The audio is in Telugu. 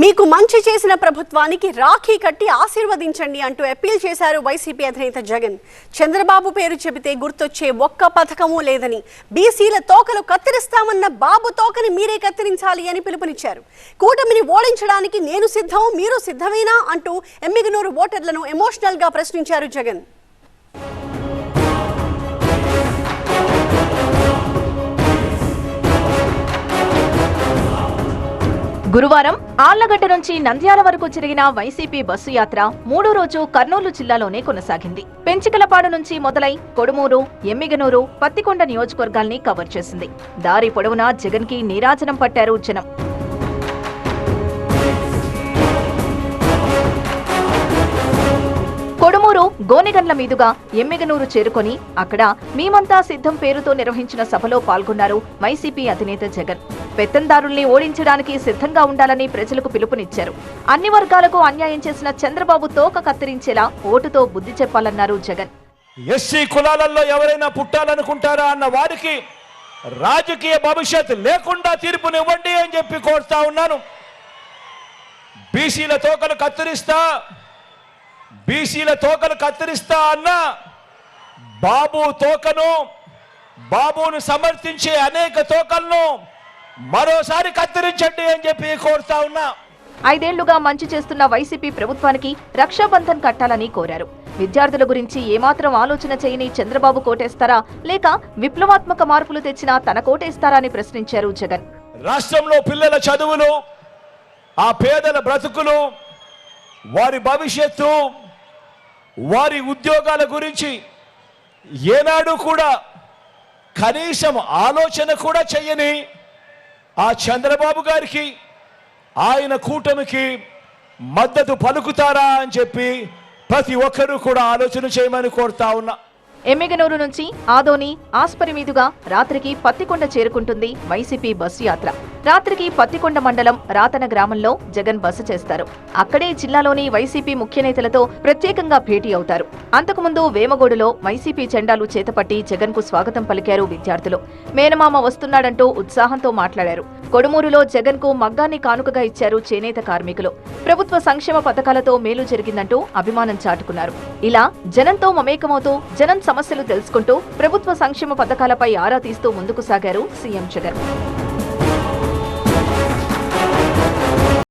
మీకు మంచి చేసిన ప్రభుత్వానికి రాఖీ కట్టి ఆశీర్వదించండి అంటూ అప్పీల్ చేశారు వైసీపీ అధినేత జగన్. చంద్రబాబు పేరు చెబితే గుర్తొచ్చే ఒక్క పథకమూ లేదని బీసీల తోకలు కత్తిరిస్తామన్న బాబు తోకని మీరే కత్తిరించాలి అని పిలుపునిచ్చారు. కూటమిని ఓడించడానికి నేను సిద్ధం మీరు సిద్ధమేనా అంటూ ఎమ్మిగనూరు ఓటర్లను ఎమోషనల్గా ప్రశ్నించారు జగన్. గురువారం ఆళ్ళగడ్డ నుంచి నంద్యాల వరకు జరిగిన వైసీపీ బస్సు యాత్ర మూడో రోజు కర్నూలు జిల్లాలోనే కొనసాగింది. పెంచికలపాడు నుంచి మొదలై కొడుమూరు ఎమ్మిగనూరు పత్తికొండ నియోజకవర్గాల్ని కవర్ చేసింది. దారి పొడవునా జగన్కి నీరాజనం పట్టారు జనం. గోనెగండ్ల మీదుగా ఎమ్మిగనూరు చేరుకొని అక్కడ మేమంతా సిద్ధం పేరుతో నిర్వహించిన సభలో పాల్గొన్నారు వైసీపీ అధినేత జగన్. పెత్తందారుల్ని ఓడించడానికి సిద్ధంగా ఉండాలని ప్రజలకు పిలుపునిచ్చారు. అన్ని వర్గాలకు అన్యాయం చేసిన చంద్రబాబు తోక కత్తిరించేలా ఓటుతో బుద్ధి చెప్పాలన్నారు జగన్. ఎస్సీ కులాలలో ఎవరైనా పుట్టాలనుకుంటారా అన్న వారికి రాజకీయ భవిష్యత్ లేకుండా తీర్పునివ్వండి అని చెప్పి కోరుతా ఉన్నాను. బీసీల తోకలు కత్తిరిస్తా బీసీల తోకలు కత్తిరిస్తా అన్న బాబు తోకను బాబును సమర్థించే అనేక తోకలను మరోసారి కత్తిరించండి అని చెప్పి కోరుతా ఉన్నా. ఐదేళ్ళుగా మంచి చేస్తున్న వైసీపీ ప్రభుత్వానికి రక్షాబంధన్ కట్టాలని కోరారు. విద్యార్థుల గురించి ఏమాత్రం ఆలోచన చేయని చంద్రబాబు కోటేస్తారా లేక విప్లవాత్మక మార్పులు తెచ్చినా తన కోటేస్తారా అని ప్రశ్నించారు జగన్. రాష్ట్రంలో పిల్లల చదువులు ఆ పేదల బ్రతుకులు వారి భవిష్యత్తు వారి ఉద్యోగాల గురించి ఏనాడు కూడా కనీసం ఆలోచన కూడా చెయ్యని ఆ చంద్రబాబు గారికి ఆయన కూటమికి మద్దతు పలుకుతారా అని చెప్పి ప్రతి ఒక్కరూ కూడా ఆలోచన చేయమని కోరుతా ఉన్నా. ఎమ్మిగనూరు నుంచి ఆదోని ఆస్పరి మీదుగా రాత్రికి పత్తికొండ చేరుకుంటుంది వైసీపీ బస్సు యాత్ర. రాత్రికి పత్తికొండ మండలం రాతన గ్రామంలో జగన్ బస చేస్తారు. అక్కడే జిల్లాలోని వైసీపీ ముఖ్య నేతలతో ప్రత్యేకంగా భేటీ అవుతారు. అంతకుముందు వేమగోడులో వైసీపీ జెండాలు చేతపట్టి జగన్కు స్వాగతం పలికారు విద్యార్థులు. మేనమామ వస్తున్నాడంటూ ఉత్సాహంతో మాట్లాడారు. కొడుమూరులో జగన్కు మగ్గాన్ని కానుకగా ఇచ్చారు చేనేత కార్మికులు. ప్రభుత్వ సంక్షేమ పథకాలతో మేలు జరిగిందంటూ అభిమానం చాటుకున్నారు. ఇలా జనంతో మమేకమవుతూ జనం సమస్యలు తెలుసుకుంటూ ప్రభుత్వ సంక్షేమ పథకాలపై ఆరా తీస్తూ ముందుకు సాగారు సీఎం జగన్.